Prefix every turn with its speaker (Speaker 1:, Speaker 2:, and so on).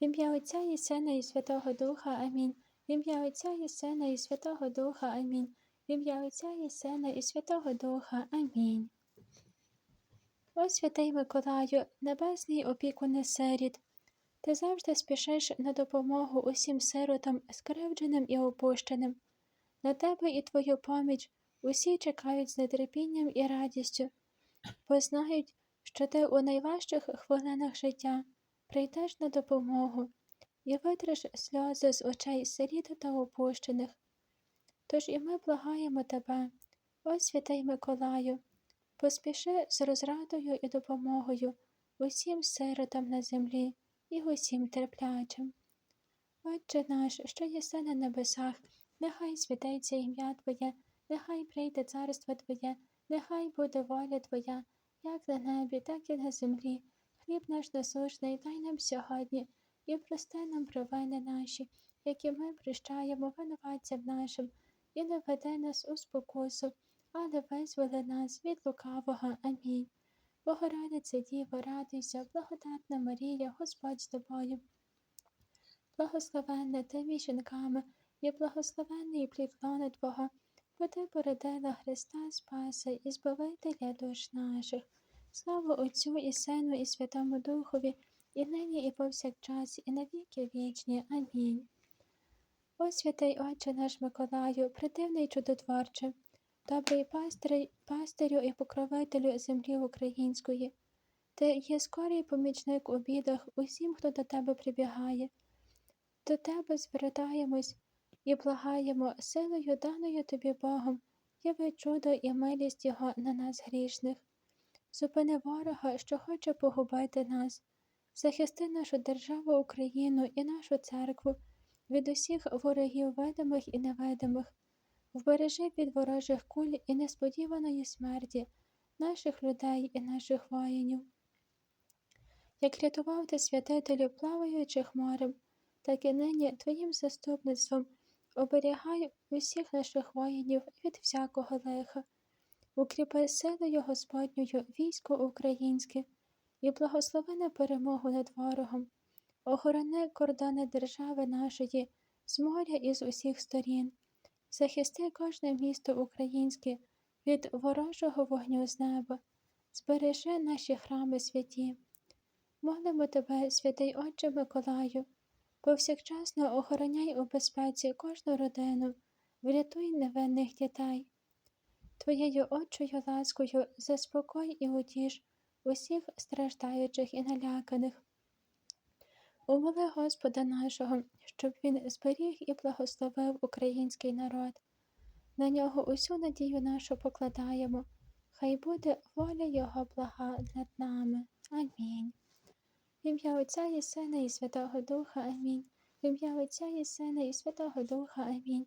Speaker 1: В ім'я Отця і Сина і Святого Духа. Амінь. В ім'я Отця і Сина і Святого Духа. Амінь. В ім'я Отця і Сина і Святого Духа. Амінь. О святий Миколаю, небесний опікуне сиріт, ти завжди спішиш на допомогу усім сиротам, скривдженим і опущеним. На тебе і твою поміч усі чекають з нетерпінням і радістю, бо знають, що ти у найважчих хвилинах життя прийдеш на допомогу і витриш сльози з очей сиріт та опущених. Тож і ми благаємо тебе, о святий Миколаю, поспіши з розрадою і допомогою усім сиротам на землі і усім терплячим. Отче наш, що єси на небесах, нехай святиться ім'я Твоє, нехай прийде царство Твоє, нехай буде воля Твоя, як на небі, так і на землі. Хліб наш насущний дай нам сьогодні, і прости нам провини наші, які ми прощаємо винуватцям нашим, і не веди нас у спокусу, але визволи нас від лукавого. Амінь. Богородице Діво, радуйся, благодатна Марія, Господь з тобою. Благословенна ти між жінками, і благословенний плід лона Твого, бо ти породила Христа Спаса і Збавителя душ наших. Слава Отцю і Сину, і Святому Духові, і нині, і повсякчас, і на віки вічні. Амінь. О святий Отче наш Миколаю, придивний чудотворче, добрий пастирю і покровителю землі української. Ти є скорий помічник у бідах усім, хто до тебе прибігає. До тебе звертаємось і благаємо силою, даною тобі Богом, яви чудо і милість Його на нас грішних. Зупини ворога, що хоче погубити нас, захисти нашу державу Україну і нашу церкву від усіх ворогів видимих і невидимих, вбережи від ворожих куль і несподіваної смерті наших людей і наших воїнів. Як рятував ти святителю, плаваючих морем, так і нині Твоїм заступництвом оберігай усіх наших воїнів від всякого лиха. Укріпи силою Господньою військо українське і благослови на перемогу над ворогом, охорони кордони держави нашої з моря і з усіх сторін, захисти кожне місто українське від ворожого вогню з неба, збережи наші храми святі. Молимо тебе, святий Отче Миколаю, повсякчасно охороняй у безпеці кожну родину, врятуй невинних дітей. Твоєю отчою ласкою заспокой і утіш усіх страждаючих і наляканих. Умоли Господа нашого, щоб Він зберіг і благословив український народ. На нього усю надію нашу покладаємо, хай буде воля Його блага над нами. Амінь. В ім'я Отця і Сина, і Святого Духа Амінь. В ім'я Отця і Сина, і Святого Духа Амінь.